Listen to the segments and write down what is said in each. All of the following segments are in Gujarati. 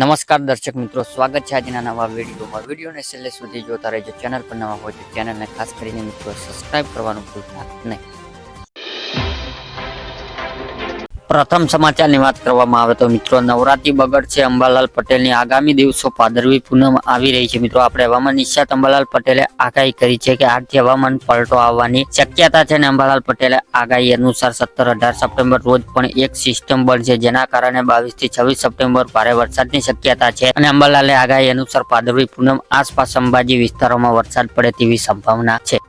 નમસ્કાર દર્શક મિત્રો, સ્વાગત છે આજના નવા વિડીયોમાં. વિડીયોને છેલ્લે સુધી જોતા રહેજો. ચેનલ પર નવા હોય તો ચેનલને ખાસ કરીને મિત્રો સબસ્ક્રાઈબ કરવાનું ભૂલતા નહીં. પ્રથમ સમાચારની વાત કરવામાં આવે તો મિત્રો, નવરાત્રી બગડશે અંબાલાલ પટેલની આગામી દિવસો પાદરવી પૂનમ આવી રહી છે. મિત્રો, આપણે હવામાન નિષ્ણાત અંબાલાલ પટેલે આગાહી કરી છે કે આજથી હવામાન પલટો આવવાની શક્યતા છે અને અંબાલાલ પટેલે આગાહી અનુસાર સત્તર અઢાર સપ્ટેમ્બર રોજ પણ એક સિસ્ટમ બનશે, જેના કારણે બાવીસથી છવ્વીસ સપ્ટેમ્બર ભારે વરસાદની શક્યતા છે અને અંબાલાલે આગાહી અનુસાર પાદરવી પૂનમ આસપાસ અંબાજી વિસ્તારોમાં વરસાદ પડે તેવી સંભાવના છે.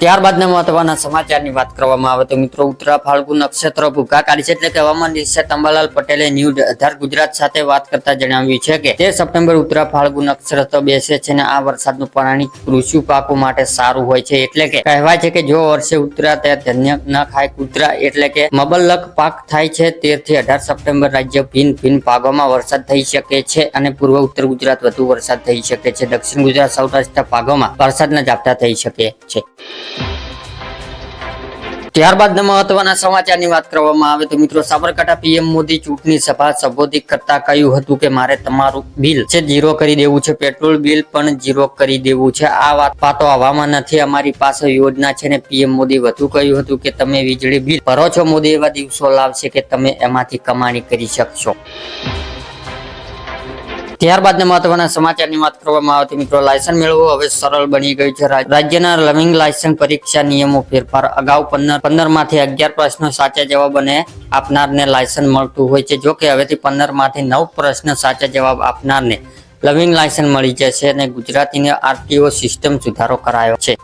ત્યારબાદના મહત્વના સમાચારની વાત કરવામાં આવે તો મિત્રો ઉત્તરા ફાલ્ગુ નક્ષત્ર ભૂકા કાઢી છે એટલે કે હવામાન નિષ્ણાત અંબાલાલ પટેલે ન્યૂઝ અઢાર ગુજરાત સાથે વાત કરતા જણાવ્યું છે કે તે સપ્ટેમ્બર ઉત્તરા ફાલ્ગુ નક્ષત્ર બેસે છે અને આ વરસાદનું પાણી કૃષિ પાકો માટે સારું હોય છે એટલે કે કહેવાય છે કે જો વર્ષે ઉત્તરા તે ધન્ય ન ખાય કુતરા એટલે કે મબલક પાક થાય છે તેરથી અઢાર સપ્ટેમ્બર રાજ્ય ભિન્ન ભિન્ન ભાગોમાં વરસાદ થઈ શકે છે અને પૂર્વ ઉત્તર ગુજરાત વધુ વરસાદ થઈ શકે છે, દક્ષિણ ગુજરાત સૌરાષ્ટ્ર ભાગોમાં વરસાદના ઝાપટા થઈ શકે છે. ત્યારબાદ મહત્વના સમાચારની વાત કરવામાં આવે તો મિત્રો સાબરકાંઠા પીએમ મોદી ચૂંટણી સભા સંબોધિત કરતા કહ્યું હતું કે મારે તમારું બિલ છે જીરો કરી દેવું છે, પેટ્રોલ બિલ પણ જીરો કરી દેવું છે. આ વાત પાતો હવામાં નથી. અમારી પાસે યોજના છે ને પીએમ મોદી વધુ કહ્યું હતું કે તમે વીજળી બિલ ભરો છો મોદી એવા દિવસો લાવશે કે તમે એમાંથી કમાણી કરી શકશો. ત્યારબાદ મહત્વના સમાચારની વાત કરવામાં આવતી મિત્રો લાયસન્સ મેળવવું હવે સરળ બની ગયું છે. રાજ્યના લર્નિંગ લાયસન્સ પરીક્ષા નિયમો ફેરફાર. અગાઉ પંદર પંદરમાંથી અગિયાર પ્રશ્નો સાચા જવાબ અને આપનારને લાયસન્સ મળતું હોય છે. જોકે હવેથી પંદરમાંથી નવ પ્રશ્ન સાચા જવાબ આપનારને લર્નિંગ લાયસન્સ મળી જશે અને ગુજરાતીને આરટીઓ સિસ્ટમ સુધારો કરાયો છે.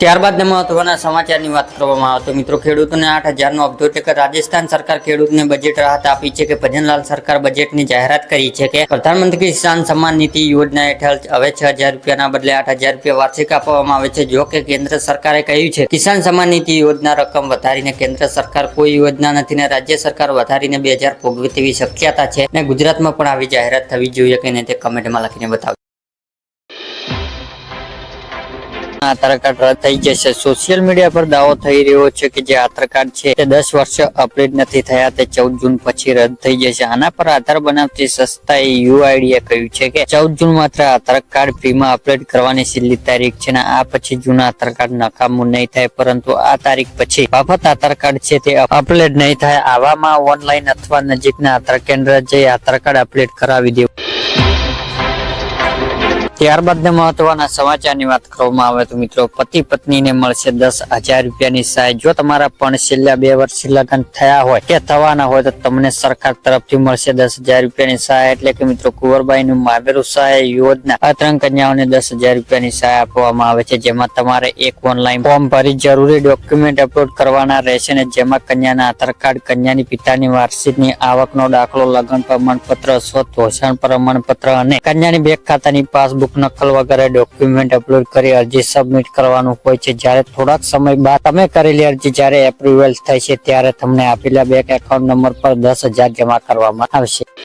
ત્યારબાદ મહત્વના સમાચારની વાત કરવામાં આવે તો મિત્રો, ખેડૂતોને આઠ હજારનો અબધો ટેકો રાજસ્થાન સરકાર ખેડૂતને બજેટ રાહત આપી છે કે ભજનલાલ સરકાર બજેટની જાહેરાત કરી છે કે પ્રધાનમંત્રી કિસાન સન્માન નિધિ યોજના હેઠળ હવે છ હજાર રૂપિયાના બદલે આઠ હજાર રૂપિયા વાર્ષિક આપવામાં આવે છે. જો કે કેન્દ્ર સરકારે કહ્યું છે, કિસાન સન્માન નિધિ યોજના રકમ વધારીને કેન્દ્ર સરકાર કોઈ યોજના નથી ને રાજ્ય સરકાર વધારીને બે હજાર ભોગવે તેવી શક્યતા છે ને ગુજરાતમાં પણ આવી જાહેરાત થવી જોઈએ કે નહીં તે કમેન્ટમાં લખીને બતાવો આધાર રદ થઈ જશે. સોશિયલ મીડિયા પર દાવો થઈ રહ્યો છે કે જે આધાર કાર્ડ છે, તે દસ વર્ષ અપડેટ નથી થયા, તે ચૌદ જૂન પછી રદ થઈ જશે. આના પર આધાર બનાવતી સંસ્થાએ યુઆઈડીએ કહ્યું છે કે ચૌદ જૂન માત્ર આધાર કાર્ડ ફ્રીમાં અપડેટ કરવાની છેલ્લી તારીખ છે ને આ પછી જૂના આધાર કાર્ડ નકામું નહીં થાય, પરંતુ આ તારીખ પછી બાબત આધાર કાર્ડ છે તે અપડેટ નહીં થાય, આવામાં ઓનલાઈન અથવા નજીકના આધાર કેન્દ્ર જઈ આધાર કાર્ડ અપડેટ કરાવી દેવું. ત્યારબાદ મહત્વના સમાચારની વાત કરવામાં આવે તો મિત્રો, પતિ પત્નીને મળશે દસ હજાર રૂપિયાની સહાય. જો તમારા પણ છેલ્લા બે વર્ષથી લગ્ન થયા હોય કે થવાના હોય તો તમને સરકાર તરફથી મળશે દસ હજાર રૂપિયાની સહાય. એટલે કે મિત્રો, કુંવરબાઈનું મામેરું સહાય યોજના ત્રણ કન્યાઓને દસ હજાર રૂપિયાની સહાય આપવામાં આવે છે. જેમાં તમારે એક ઓનલાઈન ફોર્મ ભરી જરૂરી ડોક્યુમેન્ટ અપલોડ કરવાના રહેશે ને જેમાં કન્યાના આધાર કાર્ડ, કન્યાની પિતાની વાર્ષિકની આવકનો દાખલો, લગ્ન પ્રમાણપત્ર સ્વત ઘોષણ પ્રમાણપત્ર અને કન્યાની બેંક ખાતાની પાસબુક નકલ વગેરે ડોક્યુમેન્ટ અપલોડ કરી અરજી સબમિટ કરવાનું હોય છે. જ્યારે થોડાક સમય બાદ તમે કરેલી અરજી જ્યારે એપ્રુવલ થાય છે, ત્યારે તમને આપેલા બેંક એકાઉન્ટ નંબર પર દસ હજાર જમા કરવામાં આવશે.